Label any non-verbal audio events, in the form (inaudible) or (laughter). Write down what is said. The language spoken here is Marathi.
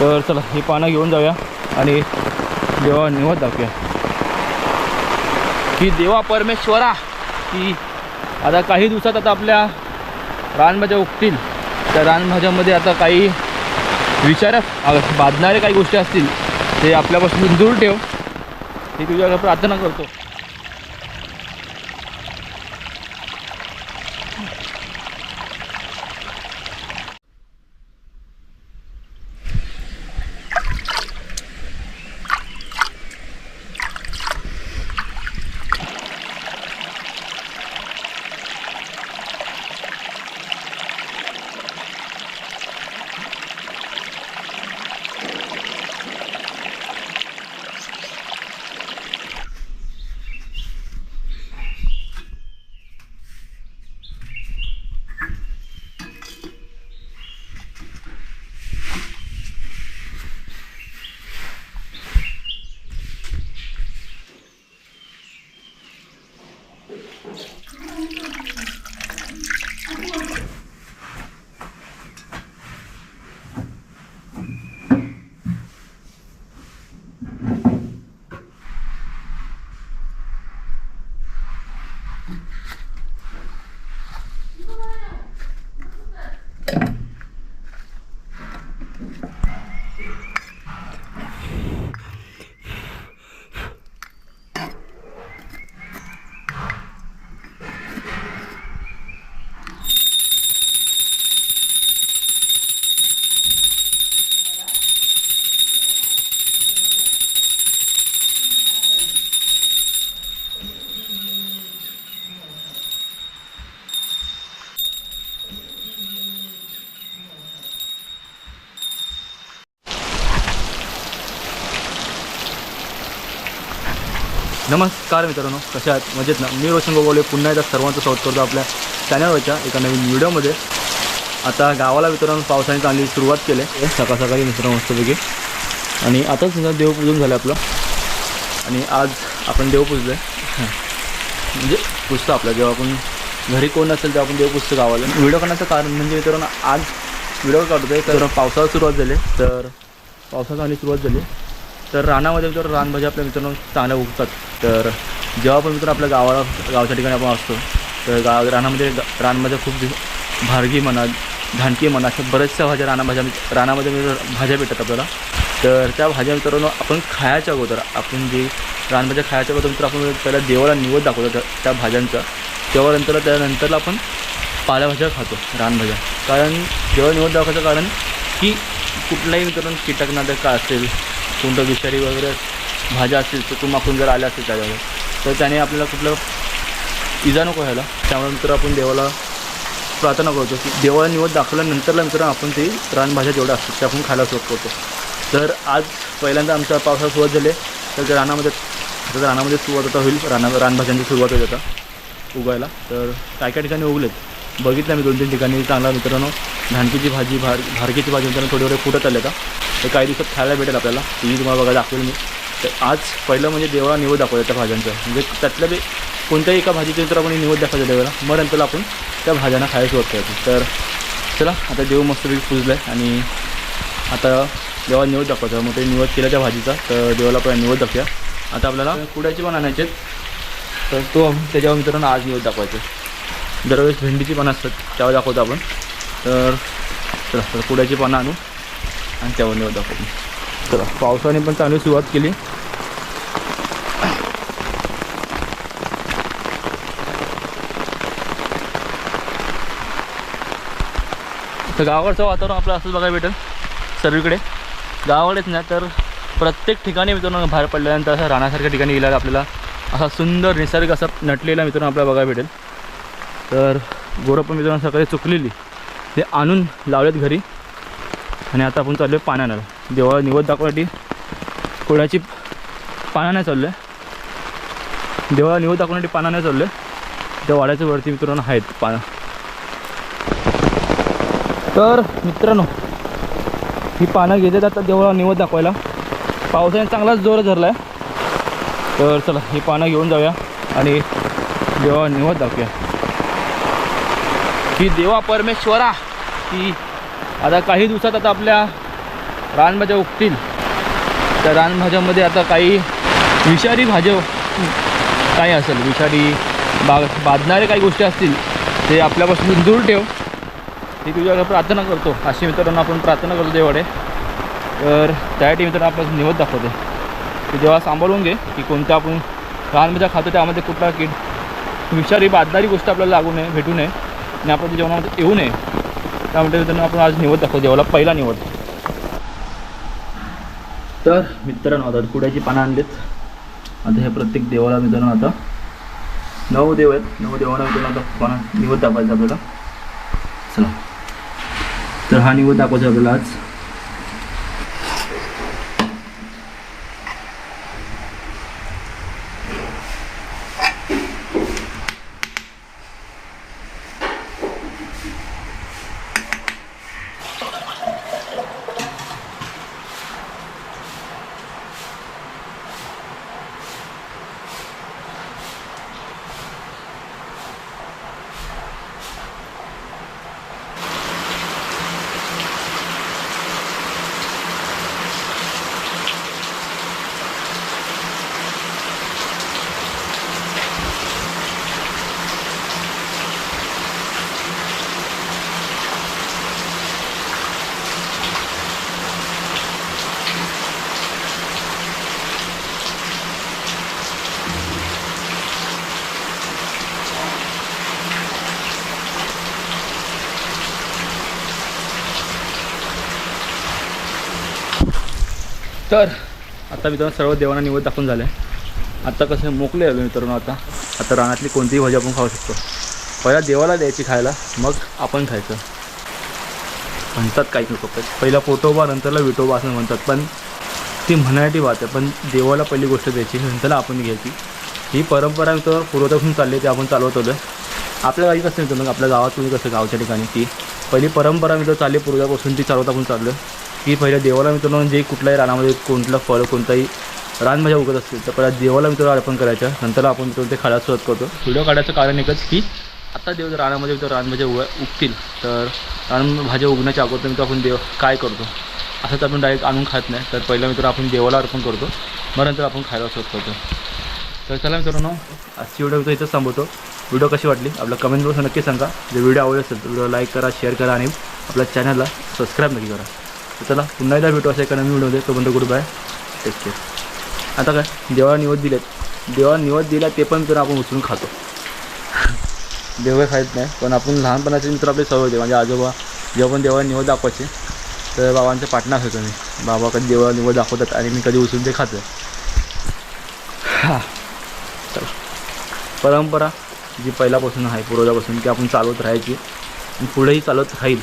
तर चला ही पानं घेऊन जाऊया आणि देवा निवत दाखवूया. की देवा परमेश्वरा की आता काही दिवसात आता आपल्या रानभाज्या उगतील. त्या रानभाज्यामध्ये आता काही विचार बांधणारे काही गोष्टी असतील ते आपल्यापासून दूर ठेव. ही तुझ्याकडे प्रार्थना करतो. नमस्कार मित्रांनो कशा आहात? मजेत ना? मी रोशन गोगोले पुन्हा एकदा सर्वांचं स्वागत करतो आपल्या चॅनलवरच्या एका नवीन व्हिडिओमध्ये आता गावाला मित्रांनो पावसाने चांगली सुरुवात केली. आहे सकाळ सकाळी मित्रांनो मस्तपैकी. आणि आताच सुद्धा देवपूजन झालं आपलं. आणि आज आपण देव पुजलो आहे म्हणजे पुजतो आपलं. जेव्हा आपण घरी कोण नसेल तेव्हा आपण देव पुजतो गावाला. व्हिडिओ करण्याचं कारण म्हणजे मित्रांनो आज व्हिडिओ आहे तर पावसाळा सुरुवात झाली. तर पावसाळा चांगली सुरुवात झाली. तर रानामध्ये मित्रांनो रानभाज्या आपल्या मित्रांनो चांगल्या उगतात. तर जेव्हा पण मित्रांनो आपल्या गावाला गावाच्या ठिकाणी आपण असतो तर गाव रानामध्ये ग- रानभाज्या खूप भारगी म्हणा धानकी म्हणा अशा बऱ्याचशा भाज्या रानाभाज्या रानामध्ये मित्र- भाज्या भेटतात आपल्याला. तर त्या भाज्या मित्रांनो आपण खायच्या अगोदर आपण जे रानभाज्या खायच्या अगोदर मित्र आपण त्याला देवाला निवड दाखवतो त्या- त्या भाज्यांचा. तेव्हा नंतर त्यानंतरला आपण पालेभाज्या खातो रानभाज्या. कारण जेव्हा निवड दाखवायचं कारण की कुठलाही मित्रांनो कीटकनाशक काय असेल कोणतं विषारी वगैरे भाज्या असतील चुकून माखून जर आल्या असतील त्याच्यावर. तर त्याने आपल्याला कुठलं इजा नको व्हायला. त्यामुळे मित्र आपण देवाला प्रार्थना करतो की देवाला निवड दाखवल्यानंतरला मित्र आपण ते रानभाज्या जेवढ्या असतात त्या आपण खायला सुरुवात करतो. तर आज पहिल्यांदा आमच्या पावसाळा सुरुवात झाली तर त्या रानामध्ये आता रानामध्ये सुरुवात आता होईल. राना रानभाज्यांची सुरुवात होईल आता उगायला. तर काय काय ठिकाणी उगलेत? बघितलं मी दोन तीन ठिकाणी. चांगला मित्रांनो धानकीची भाजी भार भारकीची भाजी मित्रांनो थोडी थोडी फुटत आले का तर काही दिवसात खायला भेटेल आपल्याला. तीही तुम्हाला बघायला दाखवेल मी. तर आज पहिलं म्हणजे देवाला निवड दाखवलं त्या भाज्यांचं. म्हणजे त्यातल्या बी कोणत्याही एका भाजीची तर आपण निवड दाखवायचं देवाला. मग नंतर आपण त्या भाज्यांना खायला सुरुवात करायची. तर चला आता देव मस्तपैकी पुजलं आहे आणि आता देवाला निवड दाखवायचा मग ते निवड केला त्या भाजीचा. तर देवाला पण निवड दाखवूया. आता आपल्याला कुड्याची पण आणायचे आहेत. तर तो त्याच्यावर मित्रांनो आज निवड दाखवायचं दरवेळेस भेंडीची पानं असतात त्यावर दाखवतो आपण. तर चला तर कुड्याची पानं आणू आणि त्यावर निवड दाखवतो चला पावसाने पण चांगली सुरुवात केली. तर गावाकडचं वातावरण आपलं असंच बघायला भेटेल सर्वीकडे गावाकडेच नाही तर प्रत्येक ठिकाणी मित्रांनो बाहेर पडल्यानंतर असं राहण्यासारख्या ठिकाणी गेल्यावर आपल्याला असा सुंदर निसर्ग असा नटलेला मित्रांनो आपल्याला बघायला भेटेल. तर गोरं पण मित्रांनो सकाळी चुकलेली. ते आणून लावलेत घरी. आणि आता आपण चाललो आहे पाण्याला देवाला निवड दाखवण्यासाठी कोळ्याची पाण्याने चाललो आहे देवाला निवद दाखवण्यासाठी पाण्याने चाललो आहे त्या वाड्याच्या वरती मित्रांनो आहेत पानं. तर मित्रांनो ही पानं घेतात आता देवाला निवद दाखवायला. पावसाने चांगलाच जोर धरला आहे तर चला ही पानं घेऊन जाऊया आणि देवाला निवद दाखवूया. की देवा परमेश्वरा की आता काही दिवसात आता आपल्या रानभाज्या उगतील. त्या रानभाज्यामध्ये आता काही विषारी भाज्या काही असेल विषारी बा बाधणारे काही गोष्टी असतील ते आपल्यापासून दूर ठेव. ही तुझ्याकडे प्रार्थना करतो. अशी मित्रांनो आपण प्रार्थना करतो देवाडे तर त्यासाठी मित्रांनो आपण निवत दाखवते. की जेव्हा सांभाळून घे की कोणत्या आपण रानभाज्या खातो त्यामध्ये कुठला कीड विषारी बाधणारी गोष्ट आपल्याला लागू नये भेटू नये. आणि आपण जेवणामध्ये येऊ नये. त्यामुळे मित्रांनो आपण आज निवड दाखवतो. देवाला पहिला निवड. तर मित्रांनो आता कुड्याची पानं आणलीत. आता हे प्रत्येक देवाला मित्रांनो आता नऊ देव आहेत. नऊ देवाला मित्रांनो आता पानं निवड दाखवायचं आपल्याला. चला. तर हा निवड दाखवायचा आपल्याला आज. तर आता मित्रांनो सर्व देवांना निवड दाखवून झालं आहे आता कसं मोकले आलो मित्रांनो आता. आता रानातली कोणतीही भाजी आपण खाऊ शकतो. पहिला देवाला द्यायची खायला मग आपण खायचं. म्हणतात काही लोक पहिला पोटोबा नंतरला विटोबा असं म्हणतात. पण ती म्हणायची बात आहे. पण देवाला पहिली गोष्ट द्यायची नंतरला आपण घ्यायची. ही परंपरा तर पूर्वतापासून चालली ती आपण चालवत होतो आपल्या गावी कसं मित्रांनो आपल्या गावातून कसं गावच्या ठिकाणी ती पहिली परंपरा मित्र चालली पूर्वापासून ती चालवत आपण चाललं की पहिल्या देवाला मित्रांनो जे कुठल्याही रानामध्ये कोणतं फळ कोणताही रानभाज्या उगत असतील तर पहिल्या देवाला मित्र अर्पण करायचं. नंतर आपण मित्रांनो ते खायला सुरुवात करतो. व्हिडिओ काढायचं कारण एकच की आता देव जर रानामध्ये मित्र रानभाज्या उग उगतील तर रानभाज्या उगण्याच्या अगोदर मित्र आपण देव काय करतो? असंच आपण डायरेक्ट आणून खात नाही. तर पहिला मित्र आपण देवाला अर्पण करतो. मग नंतर आपण खायला सुरुवात करतो. तर चला मित्रांनो आजची व्हिडिओ इथं थांबवतो. व्हिडिओ कशी वाटली? आपल्या कमेंट बॉक्स नक्की सांगा. जर व्हिडिओ आवडला असेल तर व्हिडिओ लाईक करा शेअर करा आणि आपल्या चॅनलला सबस्क्राईब नक्की करा. तर चला पुन्हा एकदा भेटू अशा एका नवीन व्हिडिओमध्ये. तोपर्यंत गुड बाय टेक केअर आता काय? देवाला निवड दिलेत. देवाला निवड दिला ते पण तर आपण उचलून खातो. (laughs) देव खायत नाही पण आपण लहानपणाचे मित्र आपले सवय होते. म्हणजे आजोबा जेव्हा पण देवाला निवड दाखवायचे तर बाबांचं पाटणार होतं मी. बाबा कधी देवाला निवड दाखवतात आणि मी कधी उचलून ते खातो हां. चला. परंपरा जी पहिल्यापासून आहे पूर्वजापासून की आपण चालवत राहायची. पुढेही चालत राहील.